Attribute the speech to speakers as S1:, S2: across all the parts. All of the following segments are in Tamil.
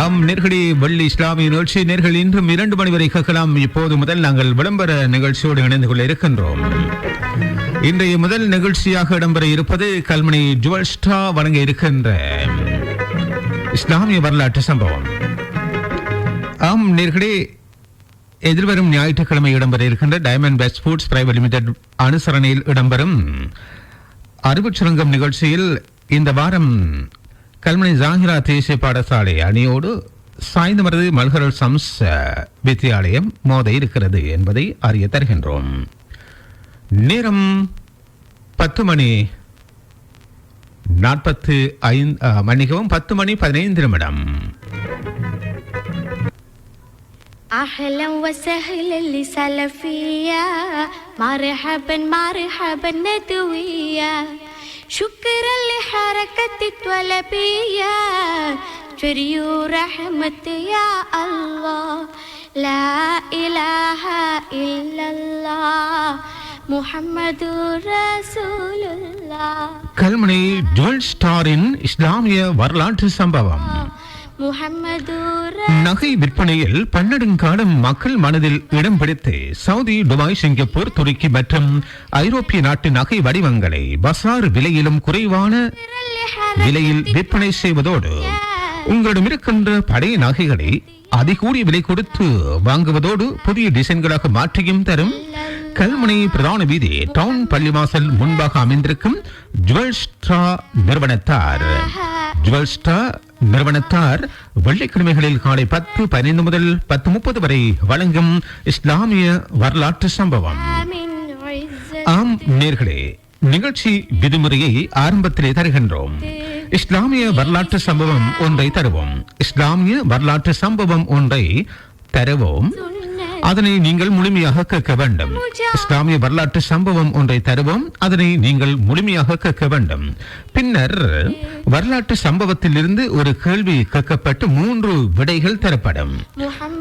S1: ஆம் நேர்களே வள்ளி இஸ்லாமிய நிகழ்ச்சி. நேர்கள் இன்றும் இரண்டு மணி வரை கேட்கலாம். இப்போது முதல் நாங்கள் விளம்பர நிகழ்ச்சியோடு இணைந்து கொள்ள இருக்கின்றோம். இன்றைய முதல் நிகழ்ச்சியாக இடம்பெற இருப்பது கல்மணி ஜுவல் ஸ்டா வழங்க இருக்கின்ற இஸ்லாமிய வரலாற்று சம்பவம். ஆம் நேர்களே எதிர்வரும் ஞாயிற்றுக்கிழமை இடம்பெற இருக்கின்ற diamond best foods private limited அனுசரணையில் இடம்பெறும் அறிவுச்சுரங்கம் நிகழ்ச்சியில் இந்த வாரம் கல்மணி ஜாகிரா தேசிய பாடசாலை அணியோடு சாய்ந்தமரது மல்கரல் சம்ஸ் வித்தியாலயம் மோத இருக்கிறது என்பதை அறிய தருகின்றோம் நேரம் பத்து மணி நாற்பத்து ஐந்து மன்னிக்கவும் பத்து மணி பதினைந்து நிமிடம்
S2: أهلا وسهلا لسلفية مرحبا مرحبا ندوية شكرا لحركة الطلبية جري رحمة يا الله لا إله إلا الله محمد رسول الله
S1: கல்மணி ஜுவல் ஸ்டாரின் இஸ்லாமிய வரலாற்று சம்பவம்
S2: محمد
S1: நகை விற்பனையில் பன்னெடுங்காலம் மக்கள் மனதில் இடம் பிடித்து சவுதி துபாய் சிங்கப்பூர் துருக்கி மற்றும் ஐரோப்பிய நாட்டு நகை வடிவங்களை பசார் விலையிலும் குறைவான விலையில் விற்பனை செய்வதோடு உங்களிடம் இருக்கின்ற பழைய நகைகளை அதிகூடிய விலை கொடுத்து வாங்குவதோடு புதிய டிசைன்களாக மாற்றியும் தரும் கல்முனை பிரதான வீதி டவுன் பள்ளிவாசல் முன்பாக அமைந்திருக்கும் ஜுவல் ஸ்ட்ரா நிறுவனத்தார். ஜுவல் ஸ்டா நிறுவனத்தார் வெள்ளிக்கிழமைகளில் காலை பத்து பதினைந்து முதல் பத்து முப்பது வரை வழங்கும் இஸ்லாமிய வரலாற்று சம்பவம். ஆம் நேர்களே நிகழ்ச்சி விதிமுறையை ஆரம்பத்திலே தருகின்றோம். இஸ்லாமிய வரலாற்று சம்பவம் ஒன்றை தருவோம். இஸ்லாமிய வரலாற்று சம்பவம் ஒன்றை தருவோம். அதனை நீங்கள் முழுமையாக கேட்க வேண்டும். இஸ்லாமிய வரலாற்று சம்பவம் ஒன்றை தருவோம். அதனை நீங்கள் முழுமையாக கேட்க வேண்டும். பின்னர் வரலாற்று சம்பவத்திலிருந்து ஒரு கேள்வி கேட்கப்பட்டு மூன்று விடைகள் தரப்படும்.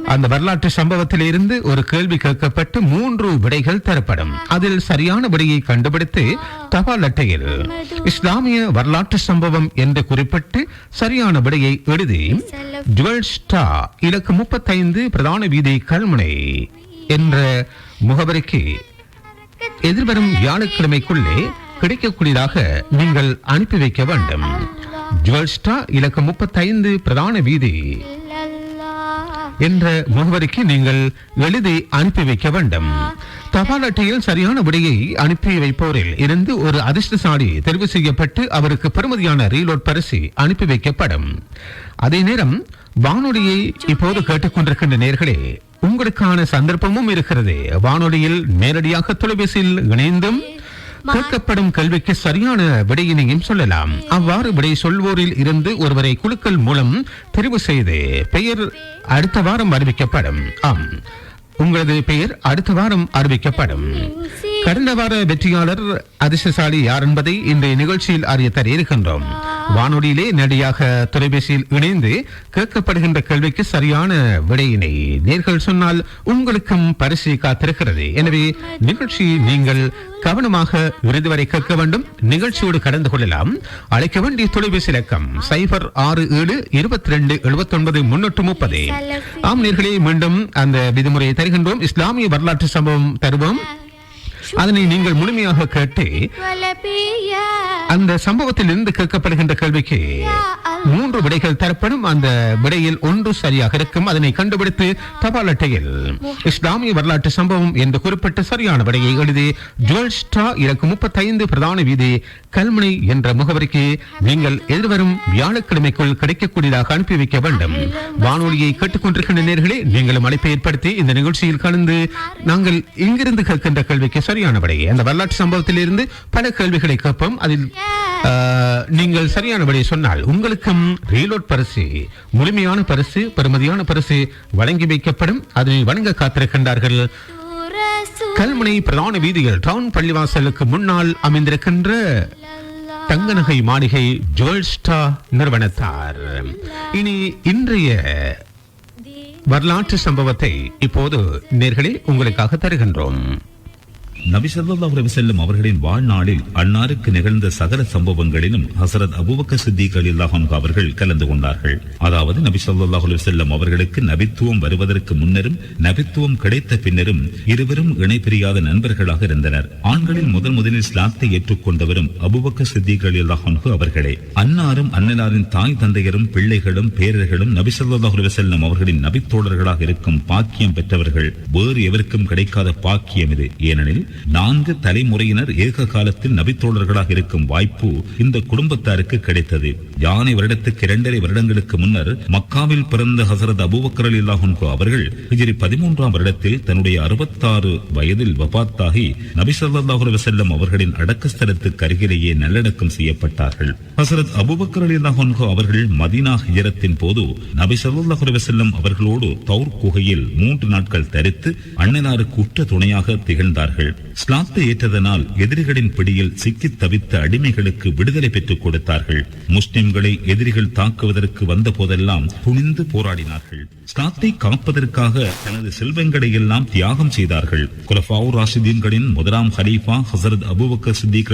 S1: அந்த வரலாற்று சம்பவத்திலிருந்து ஒரு கேள்வி கேட்கப்பட்டு மூன்று விடைகள் தரப்படும். அதில் சரியான விடையை கண்டுபிடித்து தபால் அட்டையில் இஸ்லாமிய வரலாற்று சம்பவம் என்று குறிப்பிட்டு சரியான விடையை எழுதி ஜுவல் ஸ்டா இலக்கு முப்பத்தைந்து பிரதான வீதி கல்முனை. என்ற முகவரிக்கு எதிர்வரும் வியாழக்கிழமைக்குள்ளே கிடைக்கக்கூடியதாக நீங்கள் அனுப்பி வைக்க வேண்டும். ஜுவல்ஸ்டா இலக்கம் முப்பத்தைந்து பிரதான வீதி என்ற முகவரிக்கு நீங்கள் எழுதி அனுப்பி வைக்க வேண்டும். தபால் அட்டையில் சரியான விடையை அனுப்பி வைப்போரில் இருந்து ஒரு அதிர்ஷ்டசாலி தெரிவு செய்யப்பட்டு அவருக்கு பெருமதியான ரீலோட் பரிசு அனுப்பி வைக்கப்படும். அதே நேரம் வானொலியை இப்போது கேட்டுக்கொண்டிருக்கின்ற நேர்களே உங்களுக்கான சந்தர்ப்பமும் இருக்கிறது. வானொலியில் நேரடியாக தொலைபேசியில் இணைந்தும் கேட்கப்படும் கல்விக்கு சரியான விடையினையும் சொல்லலாம். அவ்வாறு விடை சொல்வோரில் இருந்து ஒருவரை குழுக்கள் மூலம் தெரிவு செய்து பெயர் அடுத்த வாரம் அறிவிக்கப்படும். ஆம். உங்களது பெயர் அடுத்த வாரம் அறிவிக்கப்படும். கடந்த வார வெற்றியாளர் அதிர்ஷ்டசாலி யார் என்பதை இன்றைய நிகழ்ச்சியில் அறிய தர இருக்கின்றோம் வானொலியிலே நடிகாக தொலைபேசியில் இணைந்து கேட்கப்படுகின்ற கேள்விக்கு சரியான விடையினை நேர்கள் சொன்னால் உங்களுக்கும் பரிசு காத்திருக்கிறது. எனவே நிகழ்ச்சி நீங்கள் கவனமாக இறுதி வரை கேட்க வேண்டும். நிகழ்ச்சியோடு கடந்து கொள்ளலாம். அழைக்க வேண்டிய தொலைபேசி இலக்கம் சைபர் ஆறு ஏழு இருபத்தி ரெண்டு எழுபத்தி ஒன்பது முன்னூற்று முப்பது. ஆம் நேர்களே மீண்டும் அந்த விதிமுறையை தருகின்றோம். இஸ்லாமிய வரலாற்று சம்பவம் தருவோம். அதனை நீங்கள் முழுமையாக கேட்டு அந்த சம்பவத்தில் இருந்து கேட்கப்படுகின்ற கேள்விக்கு மூன்று விடைகள் தரப்படும். அந்த விடையில் ஒன்று சரியாக இருக்கும். அதனை கண்டுபிடித்து தபால் அட்டையில் இஸ்லாமிய வரலாற்று சம்பவம் என்று குறிப்பிட்ட சரியான விடையை எழுதி ஜுவல் ஸ்டா இலக்கு முப்பத்தைந்து பிரதான வீதி கல்முனை என்ற முகவரிக்கு நீங்கள் எதிர்வரும் வியாழக்கிழமைக்குள் கிடைக்கக்கூடியதாக அனுப்பி வைக்க வேண்டும். வானொலியை கேட்டுக்கொண்டிருக்கின்ற நேர்களே நீங்களும் அழைப்பை ஏற்படுத்தி இந்த நிகழ்ச்சியில் கலந்து நாங்கள் இங்கிருந்து கேட்கின்ற கேள்விக்கு சரி சரியானபடியே அந்த வரலாற்று சம்பவத்திலிருந்து பல கேள்விகளை கேட்போம். அதில் நீங்கள் சரியானபடி சொன்னால் உங்களுக்கும் ரீலோட் பரிசு முழுமையான பரிசு பெருமதியான பரிசு வழங்கி வைக்கப்படும். அதனை வழங்க காத்திருக்கின்றார்கள். கல்முனை பிரதான வீதியில் டவுன் பள்ளிவாசலுக்கு முன்னால் அமைந்திருக்கின்ற தங்கநகை மாளிகை ஜுவல்ஸ்டா நிறுவனத்தார். இனி இன்றைய வரலாற்று சம்பவத்தை இப்போது நேர்களில் உங்களுக்காக தருகின்றோம்.
S3: நபி ஸல்லல்லாஹு அவர்களின் வாழ்நாளில் அன்னாருக்கு நிகழ்ந்த சகல சம்பவங்களிலும் ஹசரத் அபுபக்க சித்திக் ரலியல்லாஹு அவர்கள் கலந்து கொண்டார்கள். அதாவது நபிசல்லாஹ் ஸல்லல்லாஹு அவர்களுக்கு நபித்துவம் வருவதற்கு முன்னரும் நபித்துவம் கிடைத்த பின்னரும் இருவரும் இணைபிரியாத நண்பர்களாக இருந்தனர். ஆண்களில் முதல் முதலில் இஸ்லாத்தை ஏற்றுக்கொண்டவரும் அபுபக்க சித்திக் ரலியல்லாஹு அவர்களே. அன்னாரும் அன்னலாரின் தாய் தந்தையரும் பிள்ளைகளும் பேரர்களும் நபி ஸல்லல்லாஹு அவர்களின் நபித்தோழர்களாக இருக்கும் பாக்கியம் பெற்றவர்கள். வேறு எவருக்கும் கிடைக்காத பாக்கியம் இது. ஏனெனில் நான்கு தலைமுறையினர் ஏக காலத்தில் நபித்தோழர்களாக இருக்கும் வாய்ப்பு இந்த குடும்பத்தாருக்கு கிடைத்தது. யானை வருடத்துக்கு இரண்டரை வருடங்களுக்கு முன்னர் மக்காவில் பிறந்த ஹசரத் அபூபக்கர் அலில்லாஹு அவர்கள் ஹிஜிரி பதிமூன்றாம் வருடத்தில் தன்னுடைய அறுபத்தாறு வயதில் வபாத்தாகி நபி ஸல்லல்லாஹு அவர்களின் அடக்கஸ்தலத்துக்கு அருகிலேயே நல்லடக்கம் செய்யப்பட்டார்கள். ஹசரத் அபூபக்கர் அலில்லாஹு அவர்கள் மதீனா ஹிஜரத்தின் போது நபி ஸல்லல்லாஹு அவர்களோடு தௌர் குகையில் மூன்று நாட்கள் தரித்து அண்ணனாருக்கு உற்ற துணையாக திகழ்ந்தார்கள். ஸ்லாத்தை ஏற்றதனால் எதிரிகளின் பிடியில் சிக்கித் தவித்த அடிமைகளுக்கு விடுதலை பெற்றுக் கொடுத்தார்கள். முஸ்லிம்களை எதிரிகள் தாக்குவதற்கு வந்த போதெல்லாம் துணிந்து போராடினார்கள். ஸ்லாத்தை காப்பதற்காக தனது செல்வங்களை எல்லாம் தியாகம் செய்தார்கள். குலஃபாவு ராஷிதீன்களின் முதலாம் ஹலீஃபா ஹசரத் அபூபக்கர் சித்திக்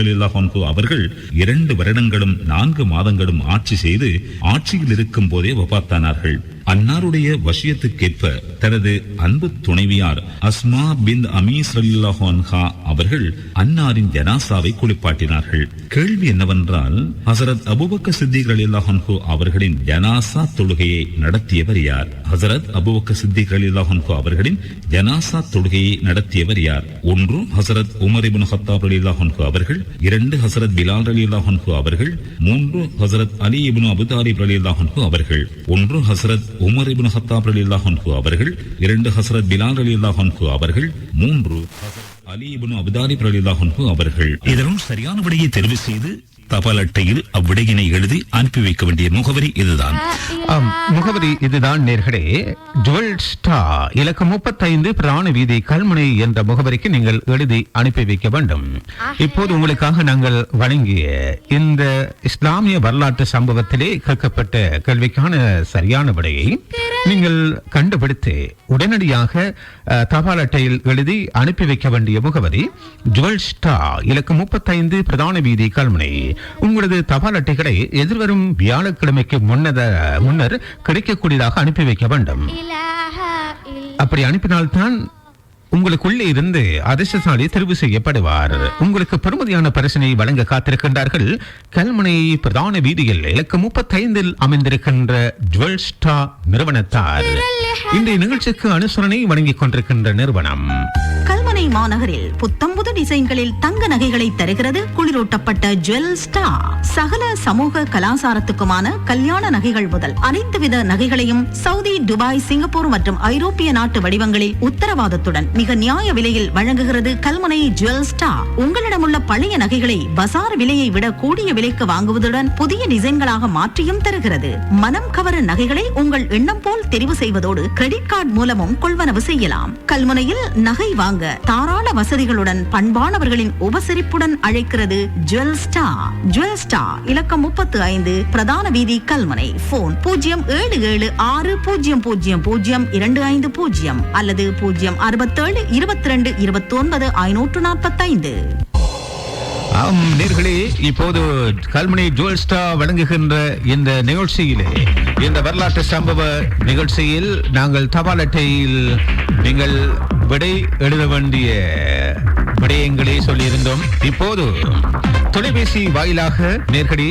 S3: அவர்கள் இரண்டு வருடங்களும் நான்கு மாதங்களும் ஆட்சி செய்து ஆட்சியில் இருக்கும் போதே வபாத்தானார்கள் அன்னாருடைய வசியத்துக்கேற்ப தனது அன்பு துணைவியார் அஸ்மா பின் அமீஸ் ரலியல்லாஹு அன்ஹா அவர்கள் அன்னாரின் ஜனாசாவை குளிப்பாட்டினார்கள். கேள்வி என்னவென்றால் ஹசரத் அபுபக்க சித்திக் ரலியல்லாஹு அவர்களின் ஜனாசா தொழுகையை நடத்தியவர் யார்? ஹசரத் அபுபக்க சித்திக் ரலியல்லாஹு அவர்களின் ஜனாசா தொழுகையை நடத்தியவர் யார்? ஒன்று ஹசரத் உமர் இப்னு ஹத்தாப் ரலியல்லாஹு அவர்கள். இரண்டு ஹசரத் பிலால் ரலியல்லாஹு அவர்கள். மூன்று ஹசரத் அலி இப்னு அபு தாலிப் அவர்கள். ஒன்று ஹசரத் உமர் இபின் ஹத்தாப் அலி அல்லாஹன்ஹு அவர்கள் இரண்டு ஹசரத் பிலால் அலி அல்லாஹன்ஹு அவர்கள் மூன்று அலி இபின் அபு அலி அல்லாஹன்ஹு அவர்கள். இதனும் சரியான விடையை தெரிவு செய்து தபால் அட்டையில் அவ்விடையினை எழுதி அனுப்பி வைக்க வேண்டிய முகவரி இதுதான்.
S1: ஆம், முகவரி இதுதான் நேர்களே. ஜுவல் ஸ்டா இலக்கம் முப்பத்தைந்து பிராண வீதி கல்முனை என்ற முகவரிக்கு நீங்கள் எழுதி அனுப்பி வைக்க வேண்டும். இப்போது உங்களுக்காக நாங்கள் வழங்கிய இந்த இஸ்லாமிய வரலாற்று சம்பவத்திலே கேட்கப்பட்ட கேள்விக்கான சரியான விடையை நீங்கள் கண்டுபிடித்து உடனடியாக அஹ், தபால் அட்டையில் எழுதி அனுப்பி வைக்க வேண்டிய முகவரி ஜுவல் ஸ்டா இலக்கம் முப்பத்தைந்து பிரதான வீதி கல்முனை. உங்களது தபால் அட்டைகளை எதிர்வரும் வியாழக்கிழமைக்கு முன்னர் கிடைக்கக்கூடியதாக அனுப்பி வைக்க வேண்டும். அப்படி அனுப்பினால்தான் உங்களுக்குள்ளே இருந்து அதிர்ஷ்டசாலி தெரிவு செய்யப்படுவார். உங்களுக்கு பெருமதியான பரிசனை வழங்க காத்திருக்கின்றார்கள். கல்முனை பிரதான வீதியில் இலக்கு முப்பத்தைந்தில் அமைந்திருக்கின்ற ஜுவல் ஸ்டா நிறுவனத்தார். இன்றைய நிகழ்ச்சிக்கு அனுசரணை வழங்கிக் கொண்டிருக்கின்ற நிறுவனம்.
S4: சென்னை மாநகரில் புத்தம்புது டிசைன்களில் தங்க நகைகளை தருகிறது குளிரூட்டப்பட்ட ஜுவல் ஸ்டார். சகல சமூக கலாசாரத்துக்குமான கல்யாண நகைகள் முதல் அனைத்து வித நகைகளையும் சவுதி துபாய் சிங்கப்பூர் மற்றும் ஐரோப்பிய நாட்டு வடிவங்களில் உத்தரவாதத்துடன் மிக நியாய விலையில் வழங்குகிறது கல்முனை ஜுவல் ஸ்டா உங்களிடமுள்ள பழைய நகைகளை பசார் விலையை விட கூடிய விலைக்கு வாங்குவதுடன் புதிய டிசைன்களாக மாற்றியும் தருகிறது. மனம் கவர நகைகளை உங்கள் எண்ணம் போல் தெரிவு செய்வதோடு கிரெடிட் கார்டு மூலமும் கொள்வனவு செய்யலாம். கல்முனையில் நகை வாங்க தாராள வசதிகளுடன் பண்பானவர்களின் உபசரிப்புடன் அழைக்கிறது ஜுவல் ஸ்டார். ஜுவல் ஸ்டார் இலக்கம் முப்பத்து ஐந்து பிரதான வீதி கல்முனை. போன் பூஜ்ஜியம் ஏழு ஏழு ஆறு பூஜ்ஜியம் பூஜ்ஜியம் பூஜ்ஜியம் இரண்டு ஐந்து பூஜ்ஜியம் அல்லது பூஜ்ஜியம் அறுபத்தேழு இருபத்தி ரெண்டு இருபத்தி ஒன்பது ஐநூற்று நாற்பத்தைந்து.
S1: ஆம் நேர்களே இப்போது கல்முனை ஜுவல் ஸ்டா வழங்குகின்ற இந்த நிகழ்ச்சியிலே இந்த வரலாற்று சம்பவ நிகழ்ச்சியில் நாங்கள் தபால் அட்டையில் நீங்கள் விடை எழுத வேண்டிய விடயங்களை சொல்லியிருந்தோம். இப்போது தொலைபேசி வாயிலாக நேர்களே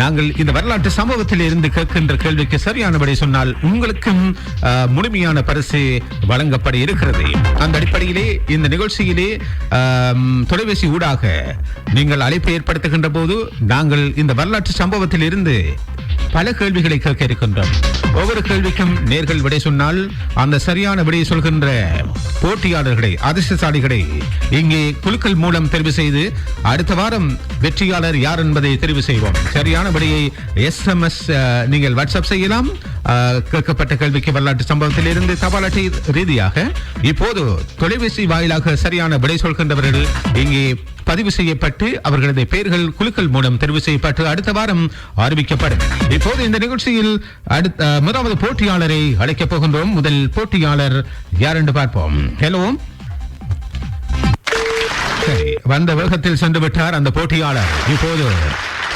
S1: நாங்கள் இந்த வரலாற்று சம்பவத்தில் இருந்து கேட்கின்ற கேள்விக்கு சரியான சொன்னால் உங்களுக்கும் முழுமையான பரிசு வழங்கப்பட இருக்கிறது. அந்த அடிப்படையிலே இந்த நிகழ்ச்சியிலே தொலைபேசி ஊடாக நீங்கள் அழைப்பு ஏற்படுத்துகின்ற போது நாங்கள் இந்த வரலாற்று சம்பவத்தில் இருந்து பல கேள்விகளை கேட்க இருக்கின்றோம். ஒவ்வொரு கேள்விக்கும் நேர்கள் விடை சொன்னால் அந்த சரியான விடையை சொல்கின்ற போட்டியாளர்களை அதிர்ஷ்டசாலிகளை இங்கே குலுக்கல் மூலம் தெரிவு செய்து அடுத்த வாரம் வெற்றியாளர் யார் என்பதை தெரிவு செய்வோம். சரியான விடையை எஸ்எம்எஸ் நீங்கள் வாட்ஸ்அப் செய்யலாம். கேட்கப்பட்ட கேள்விக்கு வரலாற்று சம்பவத்தில் இருந்து தபால் அட்டை ரீதியாக இப்போது தொலைபேசி வாயிலாக சரியான விடை சொல்கின்றவர்கள் இங்கே பதிவு செய்யப்பட்டு அவர்களது பெயர்கள் குலுக்கள் மூலம் தெரிவு செய்யப்பட்டு அடுத்த வாரம் அறிவிக்கப்படும். இப்போது இந்த நிகழ்ச்சியில் அடுத்த முதலாவது போட்டியாளரை அழைக்கப் போகின்றோம். முதல் போட்டியாளர் யார் என்று பார்ப்போம். ஹலோ வந்த வேகத்தில் சென்று விட்டார் அந்த போட்டியாளர். இப்போது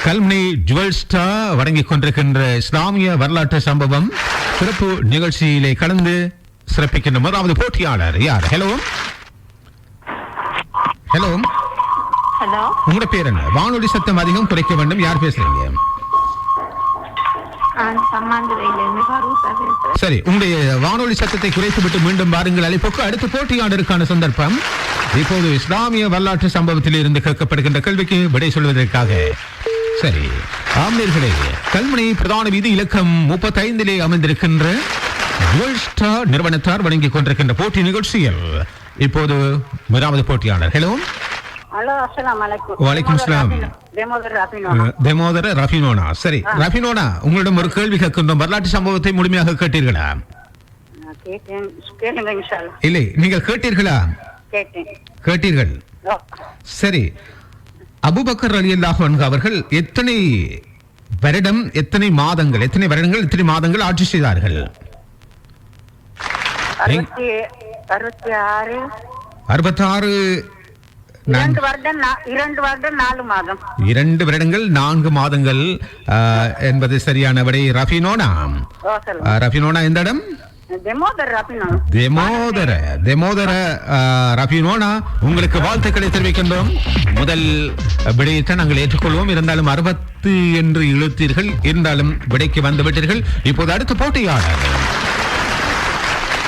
S1: கல்முனை ஜுவல் ஸ்டார் வழங்கிக் கொண்டிருக்கின்ற இஸ்லாமிய வரலாற்று சம்பவம் சிறப்பு நிகழ்ச்சியிலே கலந்து சிறப்பிக்கின்ற முதலாவது போட்டியாளர் யார்? ஹலோ ஹலோ உங்களோட பேர் என்ன? வானொலி சத்தம் அதிகம் குறைக்க வேண்டும். யார் பேசுறீங்க? சரி உங்களுடைய வானொலி சத்தத்தை குறைத்து விட்டு மீண்டும் பாருங்கள் அழைப்புக்கு அடுத்த போட்டியாளருக்கான சந்தர்ப்பம். இப்போது இஸ்லாமிய வரலாற்று சம்பவத்தில் இருந்து கேட்கப்படுகின்ற கேள்விக்கு விடை சொல்வதற்காக. சரி ஆம்நேர்களே கல்முனை பிரதான வீதி இலக்கம் முப்பத்தைந்திலே அமைந்திருக்கின்ற நிறுவனத்தார் வழங்கிக் கொண்டிருக்கின்ற போட்டி நிகழ்ச்சியில் இப்போது முதலாவது போட்டியாளர். ஹலோ ரஃபினோனா? சரி ரஃபினோனா உங்களிடம் ஒரு கேள்வி கேட்கின்றோம். வரலாற்று சம்பவத்தை முழுமையாக கேட்டீர்களா? இல்லை நீங்கள் கேட்டீர்களா? கேட்டீர்கள். சரி. அபுபக்கர் அலி அல்லாஹ் அவர்கள் எத்தனை வருடம் எத்தனை மாதங்கள் எத்தனை வருடங்கள் எத்தனை மாதங்கள் ஆட்சி செய்தார்கள்?
S5: அறுபத்தி ஆறு. இரண்டு
S1: வருடங்கள் நான்கு மாதங்கள் என்பது சரியான விடை. ரஃபினோனா? ரஃபினோனா எந்த இடம்?
S5: தேமோதர் ராபினோ
S1: தெமோதர ரஃபினோனா உங்களுக்கு வாழ்த்துக்களை தெரிவிக்கின்றோம். முதல் விடையத்தை நாங்கள் ஏற்றுக்கொள்வோம். இருந்தாலும் அறுபத்து என்று இழுத்தீர்கள். இருந்தாலும் விடைக்கு வந்து விட்டீர்கள். இப்போது அடுத்த போட்டியாளர்.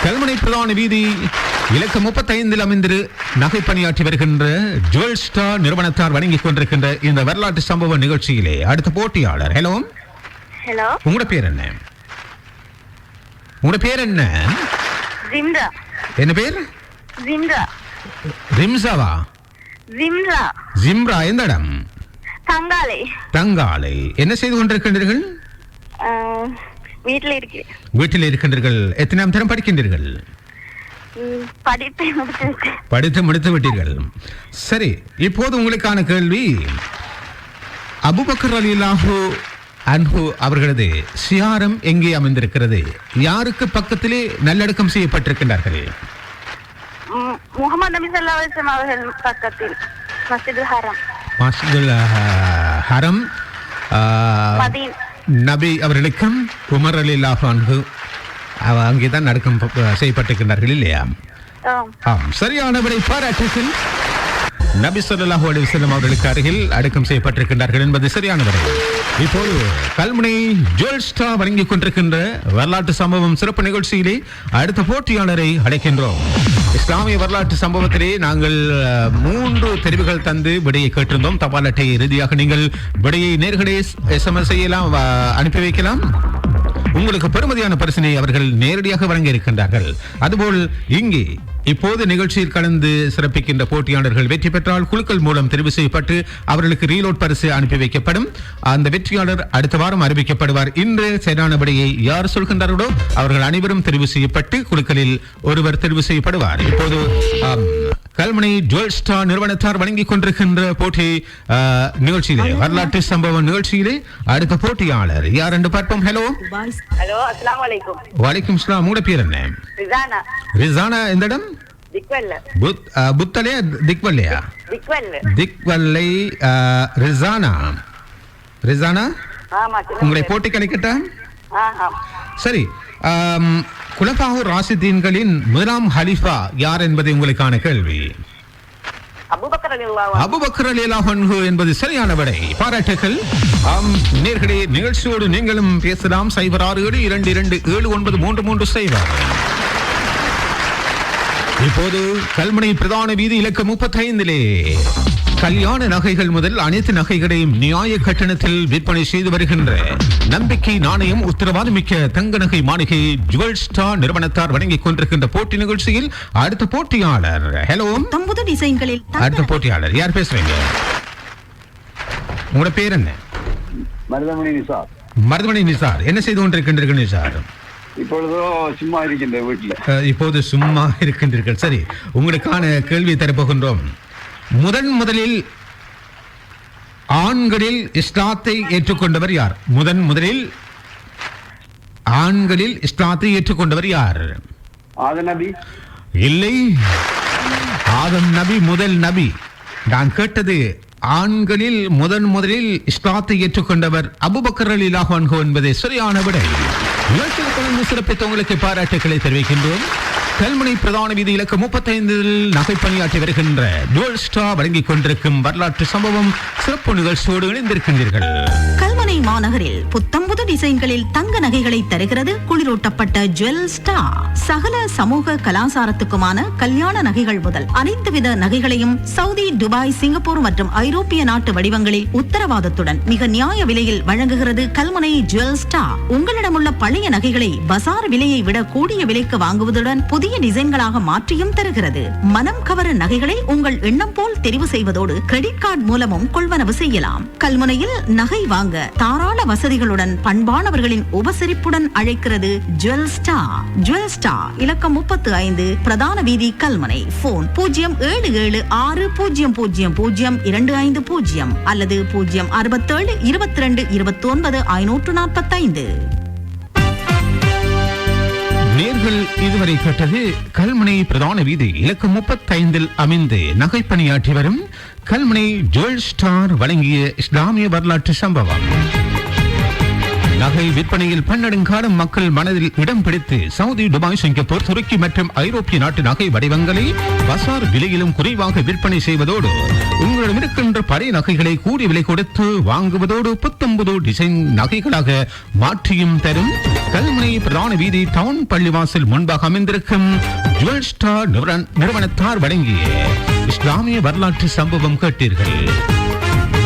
S1: கல்முனை பிரதான வீதி இலக்கு முப்பத்தைந்தில் அமைந்திரு நகை பணியாற்றி வருகின்ற ஜுவல் ஸ்டார் நிறுவனத்தார் வழங்கிக் கொண்டிருக்கின்ற இந்த வரலாற்று சம்பவ நிகழ்ச்சியிலே அடுத்த போட்டியாளர். ஹலோ
S2: ஹலோ
S1: உங்களோட பேர் என்ன? உங்களோட பேர் என்ன?
S2: ஜிம்ரா.
S1: என்ன பேர்?
S2: ஜிம்ரா.
S1: ரிம்சாவா?
S2: ஜிம்ரா.
S1: ஜிம்ரா எந்த இடம்?
S2: தங்காலை.
S1: தங்காலை. என்ன செய்து கொண்டிருக்கின்றீர்கள்?
S2: வீட்டுல இருக்கிறேன்
S1: வீட்டில் இருக்கின்றீர்கள். எத்தனாம் தரம் படிக்கின்றீர்கள்? படித்து முடித்து விட்டீர்கள். சரி இப்போது உங்களுக்கான கேள்வி. அபுபக்கர் அலிலாஹு அன்ஹு அவர்களது சியாரம் எங்கே அமைந்திருக்கிறது? யாருக்கு பக்கத்திலே நல்லடக்கம் செய்யப்பட்டிருக்கின்றார்கள்?
S2: முகமது நபி அவர்கள் பக்கத்தில் மஸ்ஜிதுல் ஹரம்.
S1: மஸ்ஜிதுல் ஹரம் நபி அவர்களுக்கும் உமர் அலிலாஹு அன்ஹு அவ- அங்கேதான் நடக்கம் செய்யப்பட்டிருக்கின்றார்கள் இல்லையா?
S2: ஆம்.
S1: ஆம் சரியான விடை பாராட்டுகள் நபி அவர்களுக்கு அருகில் அடக்கம் செய்யப்பட்டிருக்கின்றார்கள் என்பது சரியான இப்போது கல்முனை ஜுவல்ஸ்டா வழங்கிக் கொண்டிருக்கின்ற வரலாற்று சம்பவம் சிறப்பு நிகழ்ச்சியிலே அடுத்த போட்டியாளரை அழைக்கின்றோம். இஸ்லாமிய வரலாற்று சம்பவத்திலே நாங்கள் மூன்று தெரிவுகள் தந்து விடையை கேட்டிருந்தோம். தபால் அட்டை இறுதியாக நீங்கள் விடையை நேர்களே எஸ்எம்எஸ் செய்யலாம் அனுப்பி வைக்கலாம். உங்களுக்கு பெருமதியான பரிசினை அவர்கள் நேரடியாக வழங்க இருக்கின்றார்கள். அதுபோல் இங்கே இப்போது நிகழ்ச்சியில் கலந்து சிறப்பிக்கின்ற போட்டியாளர்கள் வெற்றி பெற்றால் குழுக்கள் மூலம் தெரிவு செய்யப்பட்டு அவர்களுக்கு ரீலோட் பரிசு அனுப்பி வைக்கப்படும். அந்த வெற்றியாளர் அடுத்த வாரம் அறிவிக்கப்படுவார். இன்று சரியானபடியை யார் சொல்கின்றார்களோ அவர்கள் அனைவரும் தெரிவு செய்யப்பட்டு குழுக்களில் ஒருவர் தெரிவு செய்யப்படுவார். இப்போது கல்முனை ஜுவல் ஸ்டார் நிறுவனத்தார் வழங்கிக் கொண்டிருக்கின்ற போட்டி நிகழ்ச்சியிலே வரலாற்று சம்பவ நிகழ்ச்சியிலே அடுத்த போட்டியாளர். யார் என்று பார்ப்போம். ஹலோ.
S5: ஹலோ அலைக்கும்
S1: வலைக்கும் ஸ்லாம் உங்களோட பேர் என்ன?
S5: ரிசானா.
S1: ரிசானா எந்த இடம்? புத்தலையா திக்வல்லையா?
S5: திக்வல்ல.
S1: ரிசானா. ரிசானா? உங்களை போட்டி கணிக்கட்டா
S5: ஆஹா
S1: சரி ஆம், குலபாவூர் ராசிதீன்களின் முதலாம் ஹலிஃபா யார் என்பது உங்களுக்கான கேள்வி.
S5: அபூபக்கர்
S1: என்பது சரியான விடை. பாராட்டுகள். ஆம் நேர்களே நிகழ்ச்சியோடு நீங்களும் பேசலாம். சைபர் ஆறு ஏழு இரண்டு இரண்டு ஏழு ஒன்பது மூன்று மூன்று சைபர். இப்போது கல்முனை பிரதான வீதி இலக்கம் முப்பத்தைந்திலே. கல்யாண நகைகள் முதல் அனைத்து நகைகளையும் நியாய கட்டணத்தில் விற்பனை செய்து வருகின்ற நம்பிக்கை நாணயம் உத்தரவாதமிக்க தங்க நகை மாளிகை ஜுவல் ஸ்டார் நிறுவனத்தார் வழங்கிக் கொண்டிருக்கின்ற போட்டி நிகழ்ச்சியில் அடுத்த போட்டியாளர். ஹலோ
S4: பத்தொன்பது டிசைன்களில்
S1: அடுத்த போட்டியாளர். யார் பேசுறீங்க? உங்களோட பேர் என்ன?
S6: மருதமணி நிசார்.
S1: மருதமணி நிசார். என்ன செய்து கொண்டிருக்கின்றீர்கள் நிசார்?
S6: இப்பொழுதோ சும்மா இருக்கின்ற வீட்டுல
S1: இப்போது சும்மா இருக்கின்றீர்கள். சரி உங்களுக்கான கேள்வி தரப்போகின்றோம் முதன் முதலில் ஆண்களில் இஸ்லாத்தை ஏற்றுக்கொண்டவர் யார்? முதன் முதலில் ஆண்களில் இஸ்லாத்தை ஏற்றுக்கொண்டவர் யார்?
S6: நபி.
S1: இல்லை. ஆதம் நபி முதல் நபி. நான் கேட்டது ஆண்களில் முதன் முதலில் இஸ்லாத்தை ஏற்றுக்கொண்டவர் அபுபக்கர் அலி லாஹான்கோ என்பது சரியான விடை. சிறப்பித்த உங்களுக்கு பாராட்டுக்களை தெரிவிக்கின்றோம். கல்முனை பிரதான வீதி இலக்கு முப்பத்தைந்தில் நகை பணியாற்றி வருகின்ற டுவல் ஸ்டார் வழங்கிக் கொண்டிருக்கும் வரலாற்று சம்பவம் சிறப்பு நிகழ்ச்சியோடு இணைந்திருக்கின்றீர்கள்.
S4: சென்னை மாநகரில் புத்தம்புது டிசைன்களில் தங்க நகைகளை தருகிறது குளிரூட்டப்பட்ட ஜுவல் ஸ்டார். சகல சமூக கலாசாரத்துக்குமான கல்யாண நகைகள் முதல் அனைத்து வித நகைகளையும் சவுதி துபாய் சிங்கப்பூர் மற்றும் ஐரோப்பிய நாட்டு வடிவங்களில் உத்தரவாதத்துடன் மிக நியாய விலையில் வழங்குகிறது கல்முனை ஜுவல் ஸ்டார். உங்களிடம் உள்ள பழைய நகைகளை பசார் விலையை விட கூடிய விலைக்கு வாங்குவதுடன் புதிய டிசைன்களாக மாற்றியும் தருகிறது. மனம் கவர நகைகளை உங்கள் எண்ணம் போல் தெரிவு செய்வதோடு கிரெடிட் கார்டு மூலமும் கொள்வனவு செய்யலாம். கல்முனையில் நகை வாங்க தாராள வசதிகளுடன் பண்பானவர்களின் உபசரிப்புடன் அழைக்கிறது ஜுவல் ஸ்டார். ஜுவல் ஸ்டார் இலக்கம் முப்பத்து ஐந்து பிரதான வீதி கல்மனை. போன் பூஜ்ஜியம் ஏழு ஏழு ஆறு பூஜ்ஜியம் பூஜ்ஜியம் பூஜ்ஜியம் இரண்டு ஐந்து பூஜ்ஜியம் அல்லது பூஜ்ஜியம் அறுபத்தேழு இருபத்தி ரெண்டு இருபத்தி ஒன்பது ஐநூற்று நாற்பத்தைந்து.
S1: நேர்கள் இதுவரை கேட்டது கல்முனை பிரதான வீதி இலக்கு முப்பத்தைந்தில் அமைந்து நகை பணியாற்றி வரும் கல்முனை ஜுவல் ஸ்டார் வழங்கிய இஸ்லாமிய வரலாற்று சம்பவம். நகை விற்பனையில் பன்னெடுங்காலம் மக்கள் மனதில் இடம் பிடித்து சவுதி துபாய் சிங்கப்பூர் துருக்கி மற்றும் ஐரோப்பிய நாட்டு நகை வடிவங்களை பசார் விலையிலும் குறைவாக விற்பனை செய்வதோடு உங்களிடம் இருக்கின்ற பழைய நகைகளை கூடிய விலை கொடுத்து வாங்குவதோடு புத்தம்புது டிசைன் நகைகளாக மாற்றியும் தரும் கல்முனை பிரதான வீதி டவுன் பள்ளிவாசல் முன்பாக அமைந்திருக்கும் ஜுவல் ஸ்டார் நிறுவன- நிறுவனத்தார் வழங்கிய இஸ்லாமிய வரலாற்று சம்பவம் கேட்டீர்கள்.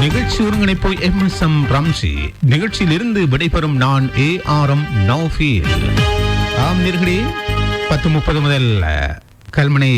S1: நிகழ்ச்சி ஒருங்கிணைப்பு எம் எஸ் எம் ரம்சி நிகழ்ச்சியில் இருந்து விடைபெறும் நான் ஏ ஆர் எம் நௌஃபீல் ஆம் நேர்களே பத்து முப்பது முதல் கல்மனை